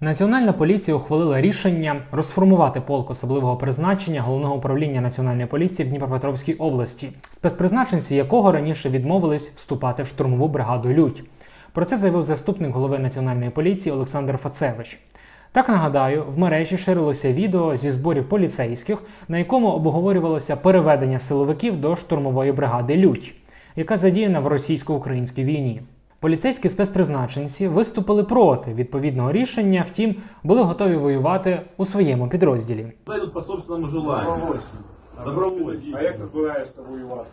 Національна поліція ухвалила рішення розформувати полк особливого призначення головного управління національної поліції в Дніпропетровській області, спецпризначенці якого раніше відмовились вступати в штурмову бригаду Людь. Про це заявив заступник голови національної поліції Олександр Фацевич. Так нагадаю, в мережі ширилося відео зі зборів поліцейських, на якому обговорювалося переведення силовиків до штурмової бригади Людь, яка задіяна в російсько-українській війні. Поліцейські спецпризначенці виступили проти відповідного рішення, втім, були готові воювати у своєму підрозділі. Идут по собственному желанию. Добровольцы. А як ти збираєшся воювати?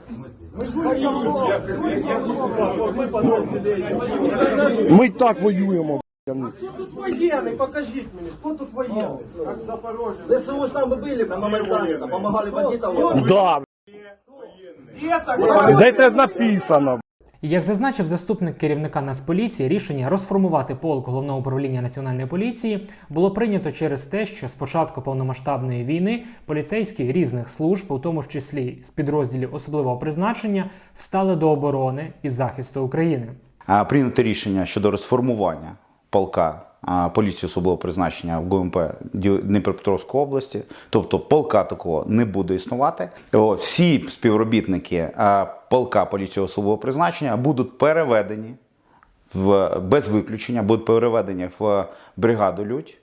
Ми так воюємо. б***ь. Кто тут военный? Покажите мне, кто тут военный? Як в Запорожжі. ЗСУ ж там вы были, на моментально, помогали бандитам. Да. б***ь. Это Де це написано? Як зазначив заступник керівника Нацполіції, рішення розформувати полк головного управління національної поліції було прийнято через те, що з початку повномасштабної війни поліцейські різних служб, у тому числі з підрозділів особливого призначення, встали до оборони і захисту України. Прийнято рішення щодо розформування полка поліції особливого призначення в ГУМП Дніпропетровської області. Тобто полка такого не буде існувати. Всі співробітники полка поліції особливого призначення будуть переведені в, без виключення, будуть переведені в бригаду Людь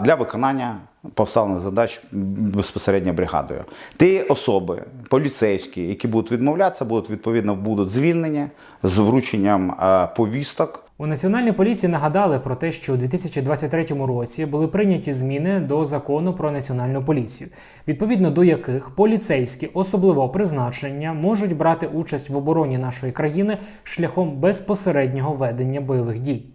для виконання поставлених задач безпосередньо бригадою. Ті особи, поліцейські, які будуть відмовлятися, будуть відповідно будуть звільнені з врученням повісток У національній поліції нагадали про те, що у 2023 році були прийняті зміни до закону про національну поліцію, відповідно до яких поліцейські особливого призначення можуть брати участь в обороні нашої країни шляхом безпосереднього ведення бойових дій.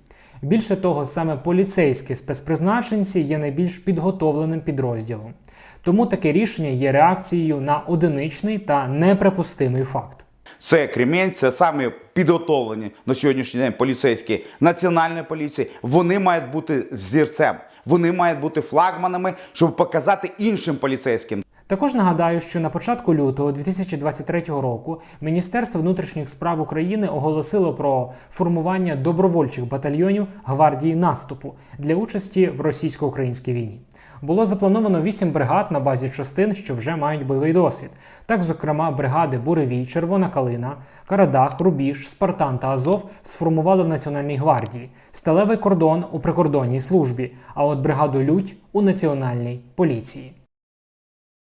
Більше того, саме поліцейські спецпризначенці є найбільш підготовленим підрозділом. Тому таке рішення є реакцією на одиничний та неприпустимий факт. Це Кремінь, це саме підготовлені на сьогоднішній день поліцейські національної поліції. Вони мають бути взірцем, вони мають бути флагманами, щоб показати іншим поліцейським. Також нагадаю, що на початку лютого 2023 року Міністерство внутрішніх справ України оголосило про формування добровольчих батальйонів гвардії наступу для участі в російсько-українській війні. Було заплановано 8 бригад на базі частин, що вже мають бойовий досвід. Так, зокрема, бригади Буревій, Червона Калина, Карадах, Рубіж, Спартан та Азов сформували в Національній гвардії, сталевий кордон у прикордонній службі, а от бригаду Лють у національній поліції.